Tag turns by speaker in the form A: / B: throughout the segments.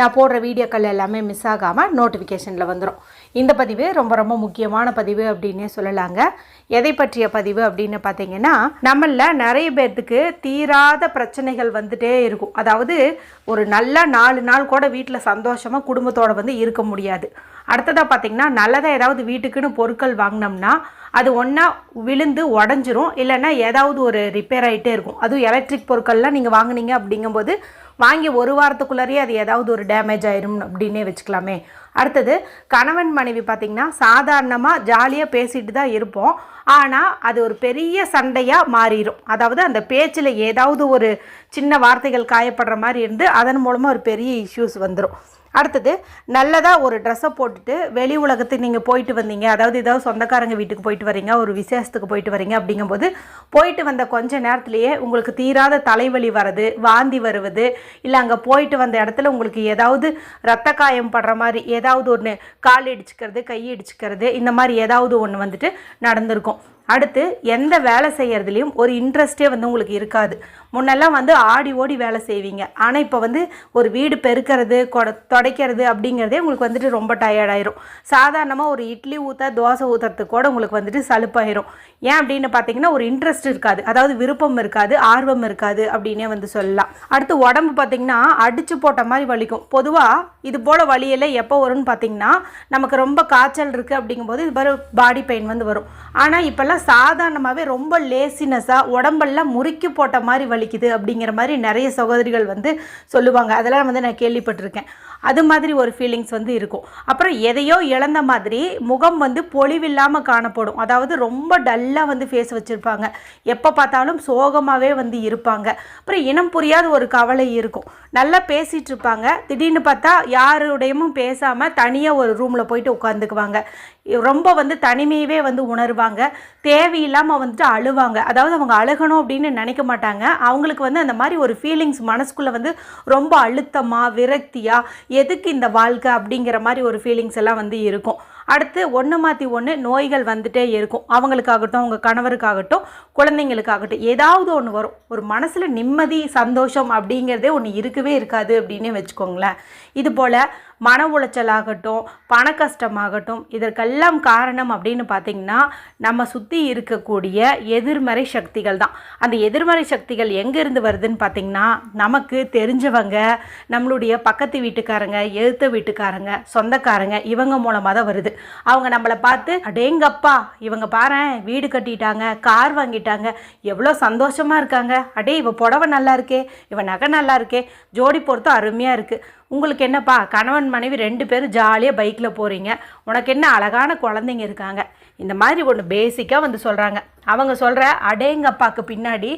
A: நான் போடுற வீடியோக்கள் எல்லாமே மிஸ் ஆகாமல் நோட்டிஃபிகேஷனில் வந்துடும் இந்த பதிவு ரொம்ப ரொம்ப முக்கியமான பதிவு அப்படின்னே சொல்லலாங்க. எதை பற்றிய பதிவு அப்படின்னு பார்த்தீங்கன்னா நம்மள நிறைய பேர்த்துக்கு தீராத பிரச்சனைகள் வந்துட்டே இருக்கும். அதாவது ஒரு நல்ல நாலு நாள் கூட வீட்டில் சந்தோஷமாக குடும்பத்தோடு வந்து இருக்க முடியாது. அடுத்ததாக பார்த்தீங்கன்னா நல்லதாக ஏதாவது வீட்டுக்குன்னு பொருட்கள் வாங்கினோம்னா அது ஒன்றா விழுந்து உடஞ்சிரும். இல்லைன்னா ஏதாவது ஒரு ரிப்பேர் ஆகிட்டே இருக்கும். அதுவும் எலக்ட்ரிக் பொருட்கள்லாம் நீங்கள் வாங்குனீங்க அப்படிங்கும்போது வாங்கி ஒரு வாரத்துக்குள்ளாரையே அது ஏதாவது ஒரு டேமேஜ் ஆயிரும் அப்படின்னே வச்சுக்கலாமே. அடுத்தது கணவன் மனைவி பார்த்திங்கன்னா சாதாரணமாக ஜாலியாக பேசிட்டு தான் இருப்போம். ஆனால் அது ஒரு பெரிய சண்டையாக மாறிடும் அதாவது அந்த பேச்சில் ஏதாவது ஒரு சின்ன வார்த்தைகள் காயப்படுற மாதிரி இருந்து அதன் மூலமாக ஒரு பெரிய இஷ்யூஸ் வந்துடும் அடுத்தது நல்லதாக ஒரு ட்ரெஸ்ஸை போட்டுட்டு வெளி உலகத்துக்கு நீங்கள் போயிட்டு வந்தீங்க. அதாவது ஏதாவது சொந்தக்காரங்க வீட்டுக்கு போயிட்டு வரீங்க ஒரு விசேஷத்துக்கு போயிட்டு வரீங்க அப்படிங்கும்போது போயிட்டு வந்த கொஞ்ச நேரத்துலையே உங்களுக்கு தீராத தலைவலி வர்றது வாந்தி வருவது இல்லை அங்கே போயிட்டு வந்த இடத்துல உங்களுக்கு ஏதாவது ரத்த காயம் படுற மாதிரி ஏதாவது ஒன்று கால் இடிச்சுக்கிறது கை இடிச்சுக்கிறது இந்த மாதிரி ஏதாவது ஒன்று வந்துட்டு நடந்திருக்கும். அடுத்து எந்த வேலை செய்கிறதுலையும் ஒரு இன்ட்ரெஸ்டே வந்து உங்களுக்கு இருக்காது. முன்னெல்லாம் வந்து ஆடி ஓடி வேலை செய்வீங்க. ஆனால் இப்போ வந்து ஒரு வீடு பெருக்கிறது கொட துடைக்கிறது அப்படிங்கிறதே உங்களுக்கு வந்துட்டு ரொம்ப டயர்டாயிரும் சாதாரணமாக ஒரு இட்லி ஊற்ற தோசை ஊற்றுறதுக்கு கூட உங்களுக்கு வந்துட்டு சலுப்பாயிரும். ஏன் அப்படின்னு பார்த்தீங்கன்னா ஒரு இன்ட்ரெஸ்ட் இருக்காது. அதாவது விருப்பம் இருக்காது ஆர்வம் இருக்காது அப்படின்னே வந்து சொல்லலாம். அடுத்து உடம்பு பார்த்தீங்கன்னா அடித்து போட்ட மாதிரி வலிக்கும். பொதுவாக இது போல் வலியெல்லாம் எப்போ வரும்னு பார்த்தீங்கன்னா நமக்கு ரொம்ப காய்ச்சல் இருக்குது அப்படிங்கும்போது இது பாடி பெயின் வந்து வரும். ஆனால் இப்போல்லாம் சாதாரணமாகவே ரொம்ப லேசினஸாக உடம்பெல்லாம் முறுக்கி போட்ட மாதிரி வலிக்குது அப்படிங்கிற மாதிரி நிறைய சகோதரிகள் வந்து சொல்லுவாங்க. அதெல்லாம் வந்து நான் கேள்விப்பட்டிருக்கேன். அது மாதிரி ஒரு ஃபீலிங்ஸ் வந்து இருக்கும். அப்புறம் எதையோ இழந்த மாதிரி முகம் வந்து பொலிவில்லாமல் காணப்படும். அதாவது ரொம்ப டல்லாக வந்து ஃபேஸ் வச்சுருப்பாங்க. எப்போ பார்த்தாலும் சோகமாகவே வந்து இருப்பாங்க. அப்புறம் இனம் புரியாத ஒரு கவலை இருக்கும். நல்லா பேசிகிட்டு இருப்பாங்க. திடீர்னு பார்த்தா யாருடையமும் பேசாமல் தனியாக ஒரு ரூமில் போயிட்டு உட்காந்துக்குவாங்க ரொம்ப வந்து தனிமையவே வந்து உணர்வாங்க. தேவையில்லாமல் வந்துட்டு அழுவாங்க. அதாவது அவங்க அழுகணும் அப்படின்னு நினைக்க மாட்டாங்க. அவங்களுக்கு வந்து அந்த மாதிரி ஒரு ஃபீலிங்ஸ் மனசுக்குள்ளே வந்து ரொம்ப அழுத்தமாக விரக்தியாக எதுக்கு இந்த வாழ்க்கை அப்படிங்கிற மாதிரி ஒரு ஃபீலிங்ஸ் எல்லாம் வந்து இருக்கும். அடுத்து ஒன்று மாற்றி ஒன்று நோய்கள் வந்துட்டே இருக்கும். அவங்களுக்காகட்டும் அவங்க கணவருக்காகட்டும் குழந்தைங்களுக்காகட்டும் ஏதாவது ஒன்று வரும். ஒரு மனசில் நிம்மதி சந்தோஷம் அப்படிங்கிறதே ஒன்று இருக்கவே இருக்காது அப்படின்னே வச்சுக்கோங்களேன். இது போல் மன உளைச்சலாகட்டும் பண கஷ்டமாகட்டும் இதற்கெல்லாம் காரணம் அப்படின்னு பார்த்திங்கன்னா நம்ம சுற்றி இருக்கக்கூடிய எதிர்மறை சக்திகள் தான். அந்த எதிர்மறை சக்திகள் எங்கேருந்து வருதுன்னு பார்த்திங்கன்னா நமக்கு தெரிஞ்சவங்க நம்மளுடைய பக்கத்து வீட்டுக்காரங்க எழுத்த வீட்டுக்காரங்க சொந்தக்காரங்க இவங்க மூலமாக தான் வருது. அவங்க நம்மளை பார்த்து அடேங்கப்பா இவங்க பாரு வீடு கட்டிட்டாங்க கார் வாங்கிட்டாங்க எவ்வளோ சந்தோஷமாக இருக்காங்க. அடே இவ புடவை நல்லா இருக்கே இவன் நகை நல்லா இருக்கே ஜோடி பொறுத்தும் அருமையாக இருக்குது உங்களுக்கு என்னப்பா கணவன் மனைவி ரெண்டு பேரும் ஜாலியாக பைக்கில் போகிறீங்க உனக்கு என்ன அழகான குழந்தைங்க இருக்காங்க. இந்த மாதிரி ஒன்று பேசிக்காக வந்து சொல்கிறாங்க அவங்க சொல்கிற அடேங்கப்பாக்கு பின்னாடி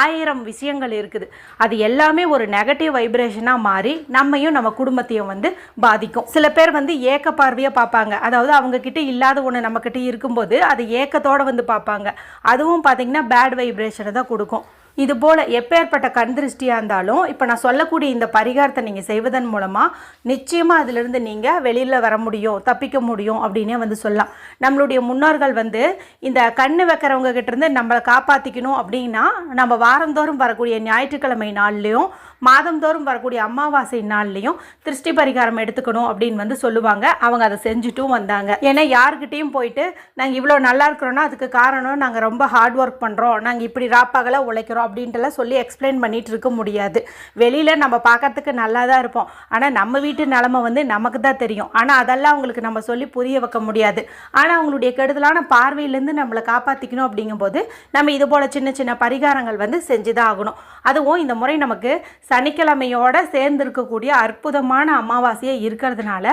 A: ஆயிரம் விஷயங்கள் இருக்குது. அது எல்லாமே ஒரு நெகட்டிவ் வைப்ரேஷனாக மாறி நம்மையும் நம்ம குடும்பத்தையும் வந்து பாதிக்கும். சில பேர் வந்து ஏக்க பார்வையாக பார்ப்பாங்க. அதாவது அவங்கக்கிட்ட இல்லாத ஒன்று நம்மக்கிட்ட இருக்கும்போது அது ஏக்கத்தோடு வந்து பார்ப்பாங்க. அதுவும் பார்த்திங்கன்னா பேட் வைப்ரேஷனை தான் கொடுக்கும். இது போல் எப்பேற்பட்ட கண் திருஷ்டியாக இருந்தாலும் இப்போ நான் சொல்லக்கூடிய இந்த பரிகாரத்தை நீங்கள் செய்வதன் மூலமாக நிச்சயமாக அதிலிருந்து நீங்கள் வெளியில் வர முடியும் தப்பிக்க முடியும் அப்படின்னே வந்து சொல்லலாம். நம்மளுடைய முன்னோர்கள் வந்து இந்த கண் வைக்கிறவங்க கிட்டேருந்து நம்மளை காப்பாற்றிக்கணும் அப்படின்னா நம்ம வாரந்தோறும் வரக்கூடிய ஞாயிற்றுக்கிழமை நாள்லேயும் மாதந்தோறும் வரக்கூடிய அமாவாசை நாள்லேயும் திருஷ்டி பரிகாரம் எடுத்துக்கணும் அப்படின்னு வந்து சொல்லுவாங்க. அவங்க அதை செஞ்சுட்டும் வந்தாங்க. ஏன்னா யாருக்கிட்டேயும் போயிட்டு நாங்கள் இவ்வளோ நல்லா இருக்கிறோன்னா அதுக்கு காரணம் நாங்கள் ரொம்ப ஹார்ட் ஒர்க் பண்ணுறோம் நாங்கள் இப்படி ராப்பாகலாம் உழைக்கிறோம். அப்படின்ட்டுலாம் சொல்லி எக்ஸ்பிளைன் பண்ணிகிட்டு இருக்க முடியாது. வெளியில் நம்ம பார்க்கறதுக்கு நல்லா தான் இருப்போம். ஆனால் நம்ம வீட்டு நிலமை வந்து நமக்கு தான் தெரியும். ஆனால் அதெல்லாம் அவங்களுக்கு நம்ம சொல்லி புரிய வைக்க முடியாது. ஆனால் அவங்களுடைய கெடுதலான பார்வையிலேருந்து நம்மளை காப்பாற்றிக்கணும் அப்படிங்கும்போது நம்ம இது போல் சின்ன சின்ன பரிகாரங்கள் வந்து செஞ்சு தான் ஆகணும். அதுவும் இந்த முறை நமக்கு சனிக்கிழமையோட சேர்ந்து இருக்கக்கூடிய அற்புதமான அமாவாசையாக இருக்கிறதுனால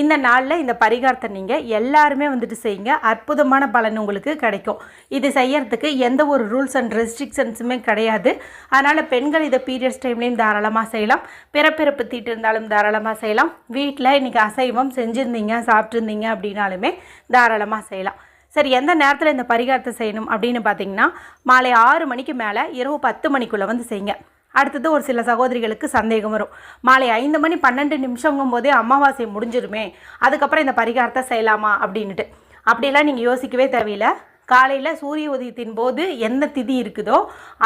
A: இந்த நாளில் இந்த பரிகாரத்தை நீங்கள் எல்லாருமே வந்துட்டு செய்யுங்க. அற்புதமான பலன் உங்களுக்கு கிடைக்கும். இது செய்யறதுக்கு எந்த ஒரு ரூல்ஸ் அண்ட் ரெஸ்ட்ரிக்ஷன்ஸுமே கிடையாது. கிடையாது. அதனால் பெண்கள் இதை பீரியட்ஸ் டைம்லேயும் தாராளமாக செய்யலாம். பிறப்பிறப்பு தீட்டு இருந்தாலும் தாராளமாக செய்யலாம். வீட்டில் இன்றைக்கி அசைவம் செஞ்சுருந்தீங்க சாப்பிட்ருந்தீங்க அப்படின்னாலுமே தாராளமாக செய்யலாம். சரி எந்த நேரத்தில் இந்த பரிகாரத்தை செய்யணும் அப்படின்னு பார்த்தீங்கன்னா மாலை ஆறு மணிக்கு மேலே இரவு பத்து மணிக்குள்ளே வந்து செய்யுங்க. அடுத்தது ஒரு சில சகோதரிகளுக்கு சந்தேகம் வரும். மாலை ஐந்து மணி பன்னெண்டு நிமிஷங்கும் போதே அமாவாசை முடிஞ்சிருமே அதுக்கப்புறம் இந்த பரிகாரத்தை செய்யலாமா அப்படின்ட்டு அப்படிலாம் நீங்கள் யோசிக்கவே தேவையில்லை. காலையில் சூரிய உதயத்தின் போது எந்த திதி இருக்குதோ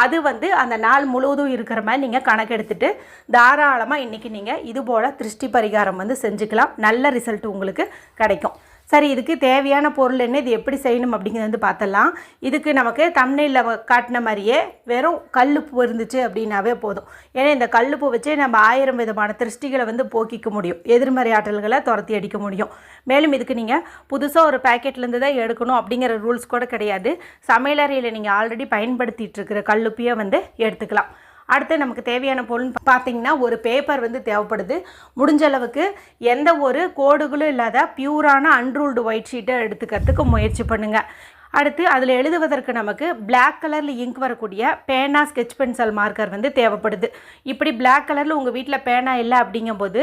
A: அது வந்து அந்த நாள் முழுவதும் இருக்கிற மாதிரி நீங்கள் கணக்கெடுத்துட்டு தாராளமாக இன்றைக்கி நீங்கள் இது போல் திருஷ்டி பரிகாரம் வந்து செஞ்சுக்கலாம். நல்ல ரிசல்ட் உங்களுக்கு கிடைக்கும். சரி இதுக்கு தேவையான பொருள் என்ன இது எப்படி செய்யணும் அப்படிங்கிறது வந்து பார்த்தலாம். இதுக்கு நமக்கு தமிழில் காட்டின மாதிரியே வெறும் கல்லுப்பு இருந்துச்சு அப்படின்னாவே போதும். ஏன்னா இந்த கல்லுப்பு வச்சே நம்ம ஆயிரம் விதமான திருஷ்டிகளை வந்து போக்கிக்க முடியும். எதிர்மறை ஆற்றல்களை துரத்தி அடிக்க முடியும். மேலும் இதுக்கு நீங்கள் புதுசாக ஒரு பேக்கெட்லேருந்து தான் எடுக்கணும் அப்படிங்கிற ரூல்ஸ் கூட கிடையாது. சமையலறையில் நீங்கள் ஆல்ரெடி பயன்படுத்திகிட்டு இருக்கிற கல்லுப்பையே வந்து எடுத்துக்கலாம். அடுத்து நமக்கு தேவையான பொருள் பார்த்தீங்கன்னா ஒரு பேப்பர் வந்து தேவைப்படுது. முடிஞ்ச அளவுக்கு எந்த ஒரு கோடுகளும் இல்லாத பியூரான அன்ரூல்டு ஒயிட் ஷீட்டை எடுத்துக்கிறதுக்கு முயற்சி பண்ணுங்கள் அடுத்து அதில் எழுதுவதற்கு நமக்கு பிளாக் கலரில் இங்க் வரக்கூடிய பேனா ஸ்கெட்ச் பென்சில் மார்க்கர் வந்து தேவைப்படுது. இப்படி பிளாக் கலரில் உங்கள் வீட்டில் பேனா இல்லை அப்படிங்கும்போது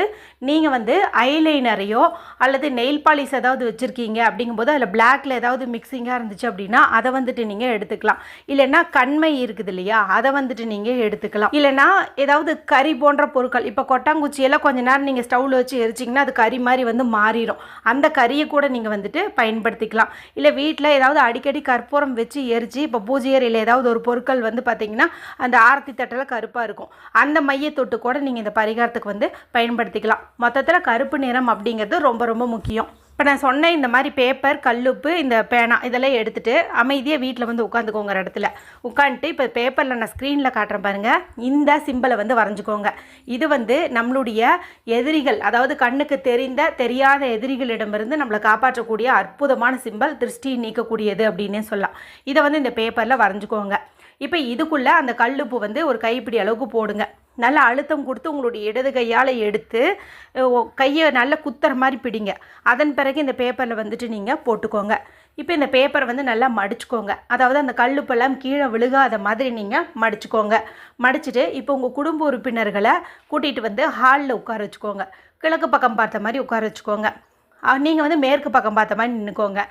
A: நீங்கள் வந்து ஐலைனரையோ அல்லது நெயில் பாலிஷ் ஏதாவது வச்சுருக்கீங்க அப்படிங்கும்போது அதில் பிளாக்கில் ஏதாவது மிக்சிங்காக இருந்துச்சு அப்படின்னா அதை வந்துட்டு நீங்கள் எடுத்துக்கலாம். இல்லைன்னா கண்மை இருக்குது இல்லையா அதை வந்துட்டு நீங்கள் எடுத்துக்கலாம். இல்லைன்னா ஏதாவது கறி போன்ற பொருட்கள் இப்போ கொட்டாங்குச்சியெல்லாம் கொஞ்ச நேரம் நீங்கள் ஸ்டவ்வில் வச்சு எரிச்சிங்கன்னா அது கறி மாதிரி வந்து மாறிடும் அந்த கறியை கூட நீங்கள் வந்துட்டு பயன்படுத்திக்கலாம். இல்லை வீட்டில் ஏதாவது அடிக்கடி கற்பூரம் வச்சு எரிச்சு இப்போ பூஜையறையில் ஏதாவது ஒரு பொருட்கள் வந்து பார்த்தீங்கன்னா அந்த ஆரத்தி தட்டில் கருப்பாக இருக்கும். அந்த மைய தொட்டு கூட நீங்கள் இந்த பரிகாரத்துக்கு வந்து பயன்படுத்திக்கலாம். மொத்தத்தில் கருப்பு நிறம் அப்படிங்கிறது ரொம்ப ரொம்ப முக்கியம். இப்போ நான் சொன்ன இந்த மாதிரி பேப்பர் கல்லுப்பு இந்த பேனா இதெல்லாம் எடுத்துகிட்டு அமைதியாக வீட்டில் வந்து உட்காந்துக்கோங்க ஒரு இடத்துல. உட்காந்துட்டு இப்போ பேப்பரில் நான் ஸ்க்ரீனில் காட்டுறேன் பாருங்கள் இந்த சிம்பிளை வந்து வரைஞ்சிக்கோங்க. இது வந்து நம்மளுடைய எதிரிகள் அதாவது கண்ணுக்கு தெரிந்த தெரியாத எதிரிகளிடமிருந்து நம்மளை காப்பாற்றக்கூடிய அற்புதமான சிம்பல் திருஷ்டி நீக்கக்கூடியது அப்படின்னே சொல்லலாம். இதை வந்து இந்த பேப்பரில் வரைஞ்சிக்கோங்க. இப்போ இதுக்குள்ளே அந்த கல்லுப்பு வந்து ஒரு கைப்பிடி அளவுக்கு போடுங்க. நல்லா அழுத்தம் கொடுத்து உங்களுடைய இடது கையால் எடுத்து கையை நல்லா குத்துற மாதிரி பிடிங்க. அதன் பிறகு இந்த பேப்பரில் வந்துட்டு நீங்கள் போட்டுக்கோங்க. இப்போ இந்த பேப்பரை வந்து நல்லா மடிச்சுக்கோங்க. அதாவது அந்த கல்லுப்பெல்லாம் கீழே விழுகாத மாதிரி நீங்கள் மடிச்சுக்கோங்க. மடிச்சுட்டு இப்போ உங்கள் குடும்ப உறுப்பினர்களை கூட்டிகிட்டு வந்து ஹாலில் உட்கார வச்சுக்கோங்க. கிழக்கு பக்கம் பார்த்த மாதிரி உட்கார வச்சுக்கோங்க. நீங்கள் வந்து மேற்கு பக்கம் பார்த்த மாதிரி நின்றுக்கோங்க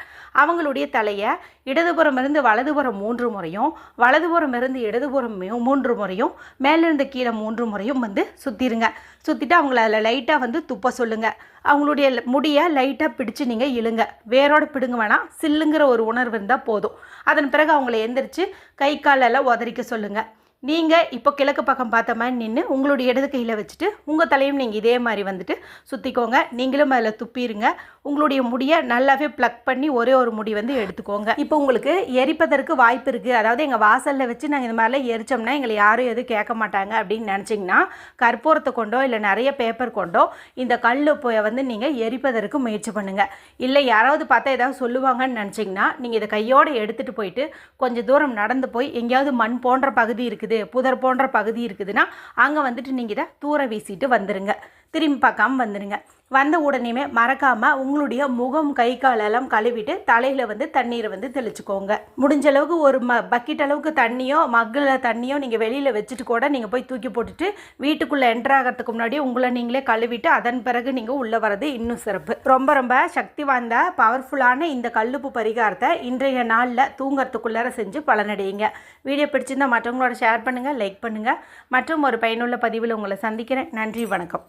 A: அவங்களுடைய தலையை இடதுபுறம் இருந்து வலதுபுறம் மூன்று முறையும் வலதுபுறம் இருந்து இடதுபுறம் மூன்று முறையும் மேலிருந்து கீழே மூன்று முறையும் வந்து சுற்றிடுங்க சுற்றிட்டு அவங்கள அதில் லைட்டாக வந்து துப்ப சொல்லுங்கள் அவங்களுடைய முடியை லைட்டாக பிடிச்சு நீங்கள் இழுங்க. வேரோடு பிடுங்க வேணாம் சில்லுங்கிற ஒரு உணர்வு இருந்தால் போதும். அதன் பிறகு அவங்கள எந்திரிச்சு கை காலெல்லாம் உதறிக்க சொல்லுங்கள் நீங்கள் இப்போ கிழக்கு பக்கம் பார்த்த மாதிரி நின்று உங்களுடைய இடது கையில் வச்சுட்டு உங்கள் தலையும் நீங்கள் இதே மாதிரி வந்துட்டு சுற்றிக்கோங்க நீங்களும் அதில் துப்பிடுங்க உங்களுடைய முடியை நல்லாவே ப்ளக் பண்ணி ஒரே ஒரு முடி வந்து எடுத்துக்கோங்க. இப்போ உங்களுக்கு எரிப்பதற்கு வாய்ப்பு இருக்குது அதாவது எங்கள் வாசலில் வச்சு நாங்கள் இந்த மாதிரிலாம் எரிச்சோம்னா எங்களை யாரும் எதுவும் கேட்க மாட்டாங்க அப்படின்னு நினச்சிங்கன்னா கற்பூரத்தை கொண்டோ இல்லை நிறைய பேப்பர் கொண்டோ இந்த கல் போய் வந்து நீங்கள் எரிப்பதற்கு முயற்சி பண்ணுங்கள் இல்லை யாராவது பார்த்தா ஏதாவது சொல்லுவாங்கன்னு நினச்சிங்கன்னா நீங்கள் இதை கையோடு எடுத்துகிட்டு போயிட்டு கொஞ்சம் தூரம் நடந்து போய் எங்கேயாவது மண் போன்ற பகுதி இருக்குது புதர் போன்ற பகுதி இருக்குதுன்னா அங்கே வந்துட்டு நீங்கள் இதை தூர வீசிட்டு வந்துடுங்க திரும்பி பார்க்காம வந்துடுங்க வந்த உடனேமே மறக்காமல் உங்களுடைய முகம் கை காலெல்லாம் கழுவிட்டு தலையில் வந்து தண்ணீரை வந்து தெளிச்சுக்கோங்க. முடிஞ்ச அளவுக்கு ஒரு ம பக்கெட் அளவுக்கு தண்ணியோ மக்கில் தண்ணியோ நீங்கள் வெளியில் வச்சுட்டு கூட நீங்கள் போய் தூக்கி போட்டுட்டு வீட்டுக்குள்ளே என்டர் ஆகிறதுக்கு முன்னாடி உங்களை நீங்களே கழுவிட்டு அதன் பிறகு நீங்கள் உள்ளே வர்றது இன்னும் சிறப்பு. ரொம்ப ரொம்ப சக்தி வாய்ந்த பவர்ஃபுல்லான இந்த கல்லுப்பு பரிகாரத்தை இன்றைய நாளில் தூங்கிறதுக்குள்ளார செஞ்சு பலனடையுங்க. வீடியோ பிடிச்சிருந்தா மற்றவங்களோட ஷேர் பண்ணுங்கள் லைக் பண்ணுங்கள் மற்றும் ஒரு பயனுள்ள பதிவில் உங்களை சந்திக்கிறேன். நன்றி வணக்கம்.